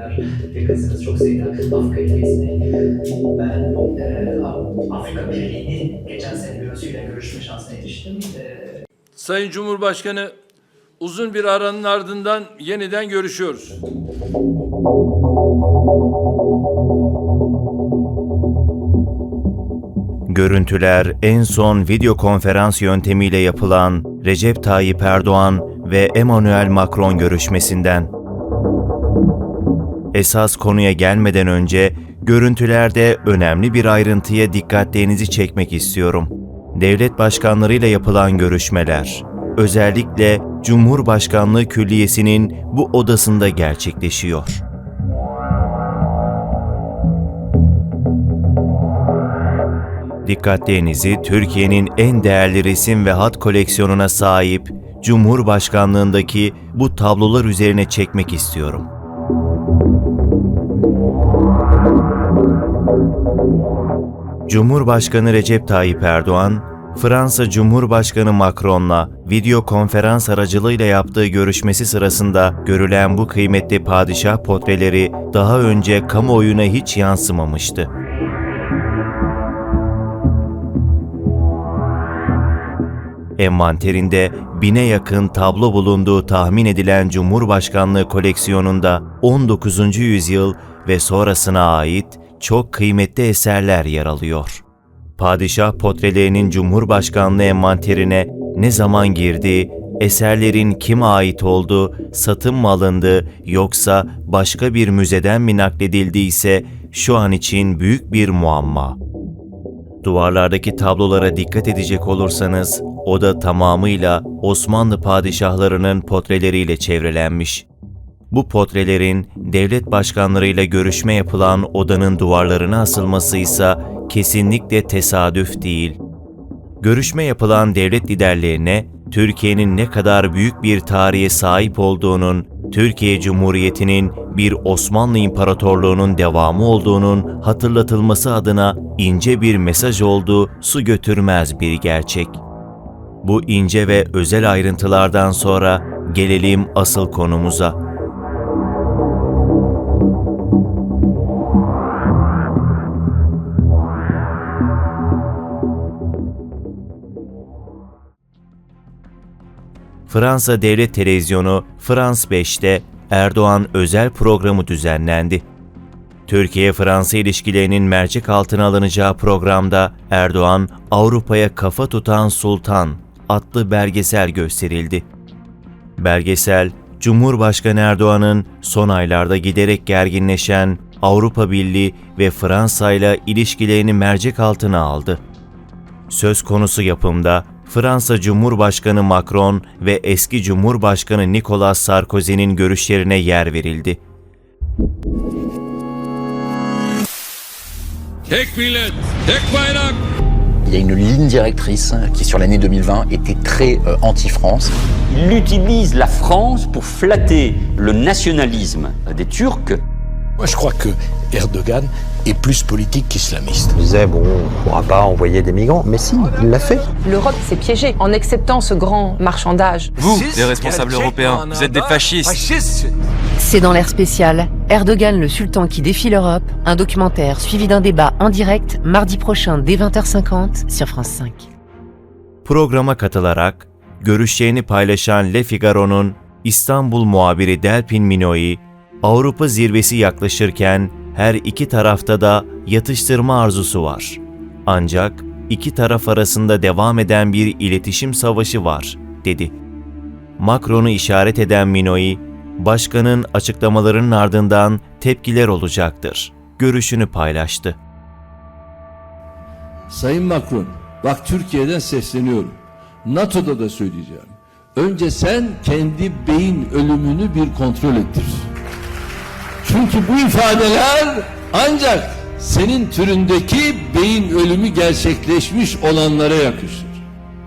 kadar dikkatsiniz çok sayıda Afrika ülkesine. Ben e, Afrika Birliği'nin geçen sene bürosuyla görüşme şansına eriştim. E, Sayın Cumhurbaşkanı uzun bir aranın ardından yeniden görüşüyoruz. Görüntüler en son video konferans yöntemiyle yapılan Recep Tayyip Erdoğan ve Emmanuel Macron görüşmesinden. Esas konuya gelmeden önce görüntülerde önemli bir ayrıntıya dikkatlerinizi çekmek istiyorum. Devlet başkanlarıyla yapılan görüşmeler, özellikle Cumhurbaşkanlığı Külliyesi'nin bu odasında gerçekleşiyor. Dikkatlerinizi Türkiye'nin en değerli resim ve hat koleksiyonuna sahip Cumhurbaşkanlığındaki bu tablolar üzerine çekmek istiyorum. Cumhurbaşkanı Recep Tayyip Erdoğan, Fransa Cumhurbaşkanı Macron'la video konferans aracılığıyla yaptığı görüşmesi sırasında görülen bu kıymetli padişah portreleri daha önce kamuoyuna hiç yansımamıştı. Envanterinde bine yakın tablo bulunduğu tahmin edilen Cumhurbaşkanlığı koleksiyonunda 19. yüzyıl ve sonrasına ait çok kıymetli eserler yer alıyor. Padişah portrelerinin Cumhurbaşkanlığı envanterine ne zaman girdiği, eserlerin kime ait olduğu, satın mı alındı yoksa başka bir müzeden mi nakledildiyse şu an için büyük bir muamma. Duvarlardaki tablolara dikkat edecek olursanız, oda tamamıyla Osmanlı padişahlarının portreleriyle çevrelenmiş. Bu portrelerin devlet başkanlarıyla görüşme yapılan odanın duvarlarına asılması ise kesinlikle tesadüf değil. Görüşme yapılan devlet liderlerine Türkiye'nin ne kadar büyük bir tarihe sahip olduğunun, Türkiye Cumhuriyeti'nin bir Osmanlı İmparatorluğu'nun devamı olduğunun hatırlatılması adına ince bir mesaj olduğu su götürmez bir gerçek. Bu ince ve özel ayrıntılardan sonra gelelim asıl konumuza. Fransa Devlet Televizyonu France 5'te Erdoğan özel programı düzenlendi. Türkiye-Fransa ilişkilerinin mercek altına alınacağı programda Erdoğan, Avrupa'ya kafa tutan sultan adlı belgesel gösterildi. Belgesel, Cumhurbaşkanı Erdoğan'ın son aylarda giderek gerginleşen Avrupa Birliği ve Fransa ile ilişkilerini mercek altına aldı. Söz konusu yapımda Fransa Cumhurbaşkanı Macron ve eski Cumhurbaşkanı Nicolas Sarkozy'nin görüşlerine yer verildi. Tek millet, tek bayrak. Il y a une ligne directrice qui, sur l'année 2020, était très euh, anti-France. Il utilise la France pour flatter le nationalisme des Turcs. Moi, je crois que Erdogan est plus politique qu'islamiste. Je disais, bon, on ne pourra pas envoyer des migrants. Mais si, il l'a fait. L'Europe s'est piégée en acceptant ce grand marchandage. Vous, les responsables européens, vous êtes des fascistes. C'est dans l'air spécial, Erdogan le sultan qui défie l'Europe, un documentaire suivi d'un débat en direct mardi prochain dès 20h50 sur France 5. Programa katılarak görüşlerini paylaşan Le Figaro'nun İstanbul muhabiri Delpin Minoi, Avrupa zirvesi yaklaşırken her iki tarafta da yatıştırma arzusu var. Ancak iki taraf arasında devam eden bir iletişim savaşı var, dedi. Macron'u işaret eden Minoi, başkanın açıklamalarının ardından tepkiler olacaktır. Görüşünü paylaştı. Sayın Macron, bak Türkiye'den sesleniyorum. NATO'da da söyleyeceğim. Önce sen kendi beyin ölümünü bir kontrol ettir. Çünkü bu ifadeler ancak senin türündeki beyin ölümü gerçekleşmiş olanlara yakışır.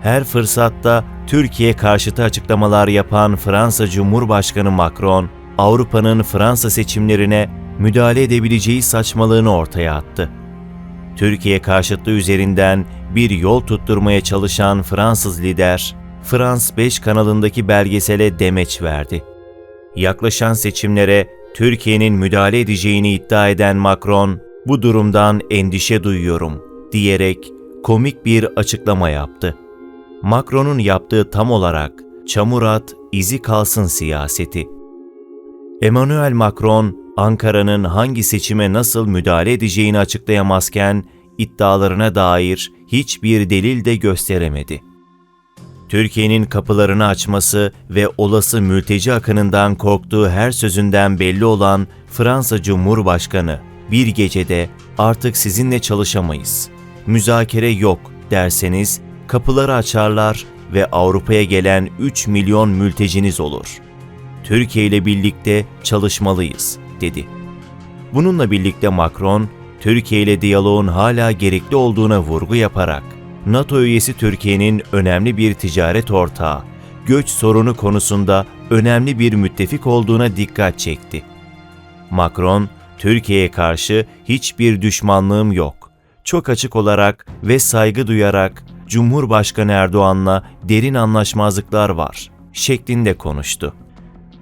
Her fırsatta Türkiye karşıtı açıklamalar yapan Fransa Cumhurbaşkanı Macron, Avrupa'nın Fransa seçimlerine müdahale edebileceği saçmalığını ortaya attı. Türkiye karşıtlığı üzerinden bir yol tutturmaya çalışan Fransız lider, Frans 5 kanalındaki belgesele demeç verdi. Yaklaşan seçimlere Türkiye'nin müdahale edeceğini iddia eden Macron, bu durumdan endişe duyuyorum diyerek komik bir açıklama yaptı. Macron'un yaptığı tam olarak çamur at, izi kalsın siyaseti. Emmanuel Macron, Ankara'nın hangi seçime nasıl müdahale edeceğini açıklayamazken iddialarına dair hiçbir delil de gösteremedi. Türkiye'nin kapılarını açması ve olası mülteci akınından korktuğu her sözünden belli olan Fransa Cumhurbaşkanı bir gecede artık sizinle çalışamayız, müzakere yok derseniz kapıları açarlar ve Avrupa'ya gelen 3 milyon mülteciniz olur. Türkiye ile birlikte çalışmalıyız dedi. Bununla birlikte Macron, Türkiye ile diyaloğun hala gerekli olduğuna vurgu yaparak NATO üyesi Türkiye'nin önemli bir ticaret ortağı, göç sorunu konusunda önemli bir müttefik olduğuna dikkat çekti. Macron, Türkiye'ye karşı hiçbir düşmanlığım yok. Çok açık olarak ve saygı duyarak Cumhurbaşkanı Erdoğan'la derin anlaşmazlıklar var şeklinde konuştu.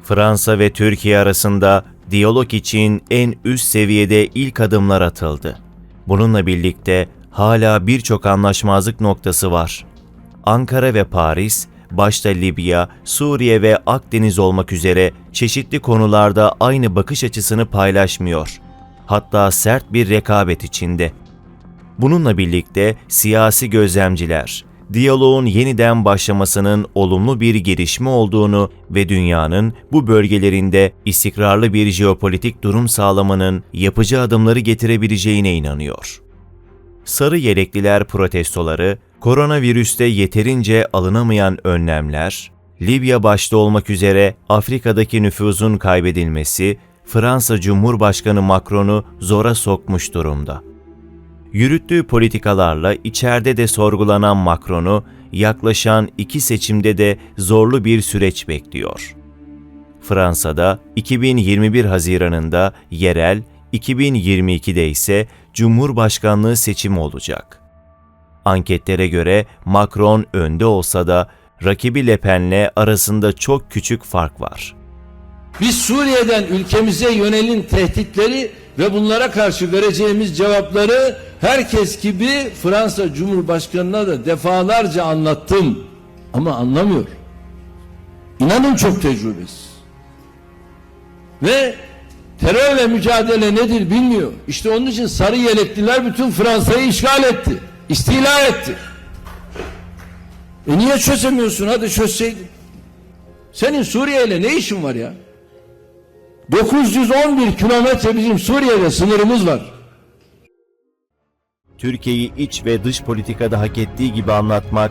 Fransa ve Türkiye arasında diyalog için en üst seviyede ilk adımlar atıldı. Bununla birlikte hala birçok anlaşmazlık noktası var. Ankara ve Paris, başta Libya, Suriye ve Akdeniz olmak üzere çeşitli konularda aynı bakış açısını paylaşmıyor. Hatta sert bir rekabet içinde. Bununla birlikte siyasi gözlemciler, diyaloğun yeniden başlamasının olumlu bir gelişme olduğunu ve dünyanın bu bölgelerinde istikrarlı bir jeopolitik durum sağlamanın yapıcı adımları getirebileceğine inanıyor. Sarı yelekliler protestoları, koronavirüste yeterince alınamayan önlemler, Libya başta olmak üzere Afrika'daki nüfuzun kaybedilmesi, Fransa Cumhurbaşkanı Macron'u zora sokmuş durumda. Yürüttüğü politikalarla içeride de sorgulanan Macron'u yaklaşan iki seçimde de zorlu bir süreç bekliyor. Fransa'da 2021 Haziran'ında yerel, 2022'de ise Cumhurbaşkanlığı seçimi olacak. Anketlere göre Macron önde olsa da rakibi Le Pen'le arasında çok küçük fark var. Biz Suriye'den ülkemize yönelin tehditleri ve bunlara karşı vereceğimiz cevapları herkes gibi Fransa Cumhurbaşkanı'na da defalarca anlattım. Ama anlamıyor. İnanın çok tecrübesiz. Ve terörle mücadele nedir bilmiyor. İşte onun için sarı yelekliler bütün Fransa'yı işgal etti. istila etti. E niye çözemiyorsun? Hadi çözseydin. Senin Suriye ile ne işin var ya? 911 kilometre bizim Suriye'de sınırımız var. Türkiye'yi iç ve dış politikada hak ettiği gibi anlatmak